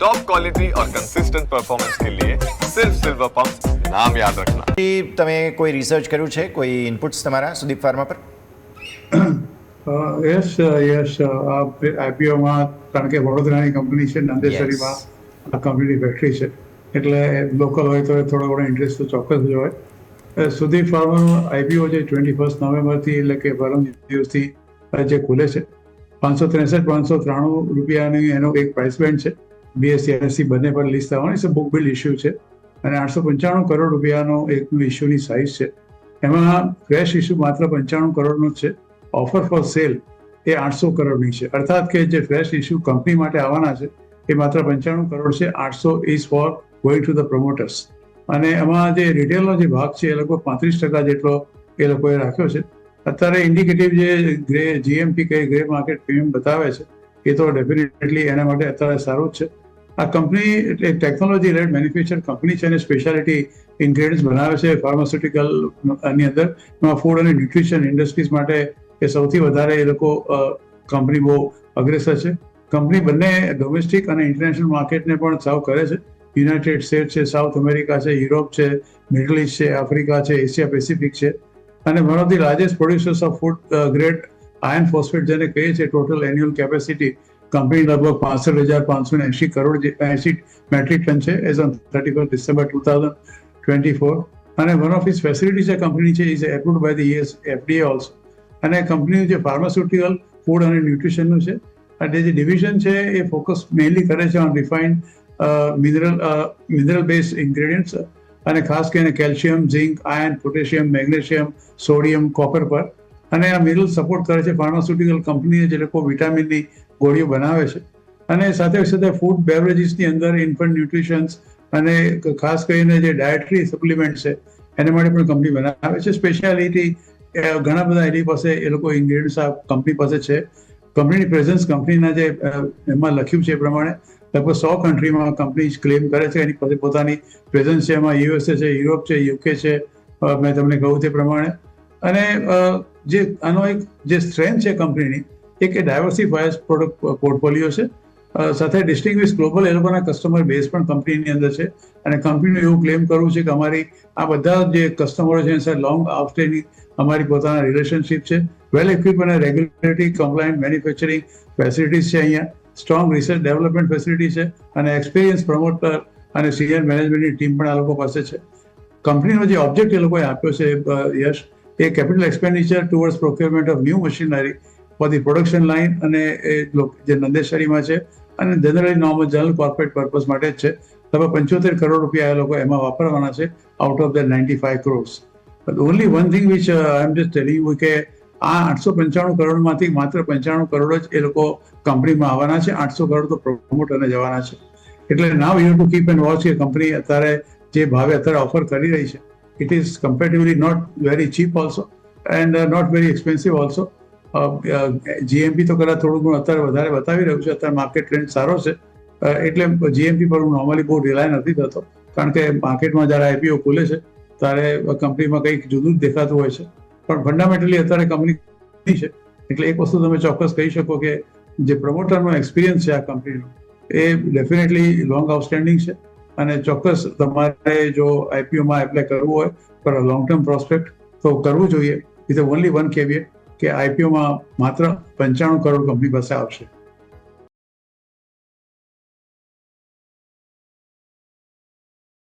Top quality और consistent performance के लिए सिर्फ सिल्वर पंप नाम याद रखना ઈ તમે કોઈ રિસર્ચ કર્યું છે કોઈ ઇનપુટ્સ તમારા સુદીપ ફાર્મા પર યસ યસ આ આઈપીઓમાં કારણ કે વડોદરાની કંપની છે નંદેશ્વરીમાં આ કંપનીની ફેક્ટરી છે એટલે લોકલ હોય તો થોડો ઘણો ઇન્ટરેસ્ટ તો ચોક્કસ જ હોય સુધીર ફાર્માનો આઈપીઓ જે ટ્વેન્ટી ફર્સ્ટ નવેમ્બરથી એટલે કે પરમ દિવસથી જે ખુલે છે પાંચસો ત્રેસઠ પાંચસો ત્રાણું રૂપિયાની એનો એક પ્રાઇસ બેન્ડ છે બીએસસી એનસી બંને પર લિસ્ટ થવાની છે. બુક બિલ ઇસ્યુ છે. અને આઠસો પંચાણું કરોડ રૂપિયાનો એકનું ઇસ્યુની સાઇઝ છે. એમાં ફ્રેશ ઇસ્યુ માત્ર પંચાણું કરોડનો જ છે. ઓફર ફોર સેલ એ આઠસો કરોડની છે. અર્થાત કે જે ફ્રેશ ઇસ્યુ કંપની માટે આવવાના છે, એ માત્ર પંચાણું કરોડ છે. આઠસો is for going to the promoters અને એમાં જે રિટેલનો જે ભાગ છે, એ લગભગ પાંત્રીસ ટકા જેટલો એ લોકોએ રાખ્યો છે. અત્યારે ઇન્ડિકેટિવ જે ગ્રે જીએમપી કે ગ્રે માર્કેટ પ્રીમિયમ બતાવે છે, એ તો ડેફિનેટલી એના માટે અત્યારે સારું જ છે. આ કંપની એટલે ટેકનોલોજી રેડ મેન્યુફેક્ચર કંપની છે અને સ્પેશિયાલિટી ઇન્ગ્રેડિયન્ટ્સ બનાવે છે ફાર્માસ્યુટિકલની અંદર. ફૂડ અને ન્યુટ્રિશન ઇન્ડસ્ટ્રીઝ માટે એ સૌથી વધારે એ લોકો કંપની બહુ અગ્રેસર છે. કંપની બંને ડોમેસ્ટિક અને ઇન્ટરનેશનલ માર્કેટને પણ સાવ કરે છે. યુનાઇટેડ સ્ટેટ છે સાઉથ અમેરિકા છે યુરોપ છે મિડલ ઇસ્ટ છે આફ્રિકા છે એશિયા પેસિફિક છે. અને one of the largest producers of food grade iron phosphate જેને કહીએ છીએ ટોટલ એન્યુઅલ કેપેસિટી કંપની લગભગ પાસઠ હજાર પાંચસો ને એંશી કરોડ એસી મેટ્રિક ટન છે as on thirty first December two thousand twenty four અને વન ઓફ ઇસ ફેસિલિટી જે કંપની છે is approved by the US FDA also અને કંપનીનું જે ફાર્માસ્યુટિકલ ફૂડ અને ન્યુટ્રિશનનું છે. અને જે ડિવિઝન છે, એ ફોકસ મેઇનલી કરે છે on refined mineral mineral base ingredients અને ખાસ કરીને calcium zinc iron potassium magnesium sodium copper પર. અને આ મિનરલ સપોર્ટ કરે છે ફાર્માસ્યુટિકલ કંપનીએ જે લોકો વિટામિનની ગોળીઓ બનાવે છે. અને સાથે સાથે ફૂડ બેવરેજીસની અંદર ઇન્ફન્ટ ન્યુટ્રિશન્સ અને ખાસ કરીને જે ડાયટરી સપ્લિમેન્ટ છે, એના માટે પણ કંપની બનાવે છે. સ્પેશિયાલિટી ઘણા બધા એની પાસે એ લોકો ઇન્ગ્રેડિયન્ટ્સ આ કંપની પાસે છે. કંપનીની પ્રેઝન્સ કંપનીના જે એમાં લખ્યું છે એ પ્રમાણે, લગભગ સો કન્ટ્રીમાં કંપની ક્લેમ કરે છે. એની પાસે પોતાની પ્રેઝન્સ છે. એમાં યુએસએ છે યુરોપ છે યુકે છે મેં તમને કહ્યું તે પ્રમાણે. અને જે, આનો એક જે સ્ટ્રેન્થ છે કંપનીની એક ડાયવર્સિફાયર્સ પ્રોડક્ટ પોર્ટફોલિયો છે. સાથે ડિસ્ટિંગ્વિશ ગ્લોબલ એ લોકોના કસ્ટમર બેઝ પણ કંપનીની અંદર છે. અને કંપનીનું એવું ક્લેમ કરવું છે કે અમારી આ બધા જે કસ્ટમરો છે સર લોંગ આઉટસ્ટેન્ડિંગ અમારી પોતાના રિલેશનશિપ છે. વેલ ઇક્વિપ અને રેગ્યુલેટરી કમ્પ્લાયન્ટ મેન્યુફેક્ચરિંગ ફેસિલિટીઝ છે અહીંયા. સ્ટ્રોંગ રિસર્ચ ડેવલપમેન્ટ ફેસિલિટી છે. અને એક્સપિરિયન્સ પ્રમોટર અને સિનિયર મેનેજમેન્ટની ટીમ પણ આ લોકો પાસે છે. કંપનીનો જે ઓબ્જેક્ટ એ લોકોએ આપ્યો છે યશ, એ capital expenditure towards procurement of new machinery for production line અને એ જે નંદેશ્વરીમાં છે અને generally normal general corporate purpose માટે જ છે. લગભગ પંચોતેર કરોડ રૂપિયા એ લોકો એમાં વાપરવાના છે out of the ninety five crores only one thing which I am just telling you કે આ આઠસો પંચાણું કરોડમાંથી માત્ર પંચાણું કરોડ જ એ લોકો કંપનીમાં આવવાના છે. આઠસો કરોડ તો પ્રમોટરને જવાના છે. એટલે now you to keep and watch કે કંપની અત્યારે જે ભાવે અત્યારે ઓફર કરી રહી છે. It is comparatively not very cheap also and not very expensive also GMP તો કદાચ થોડું ઘણું અત્યારે વધારે બતાવી રહ્યું છે. અત્યારે માર્કેટ ટ્રેન્ડ સારો છે. એટલે જીએમપી પર હું નોર્મલી બહુ રિલાય નથી થતો. કારણ કે માર્કેટમાં જ્યારે આઈપીઓ ખુલે છે, ત્યારે કંપનીમાં કંઈક જુદું જ દેખાતું હોય છે. પણ ફંડામેન્ટલી અત્યારે કંપની છે. એટલે એક વસ્તુ તમે ચોક્કસ કહી શકો કે જે પ્રમોટરનો એક્સપિરિયન્સ છે આ કંપનીનો એ ડેફિનેટલી લોંગ આઉટસ્ટેન્ડિંગ છે. અને ચોક્કસ તમારે જો આઈપીઓમાં એપ્લાય કરવું હોય પર લોંગ ટર્મ પ્રોસ્પેક્ટ તો કરવું જોઈએ. ઇઝ ઓનલી વન કેવીએ કે આઈપીઓમાં માત્ર પંચાણું કરોડ કંપની પાસે આવશે.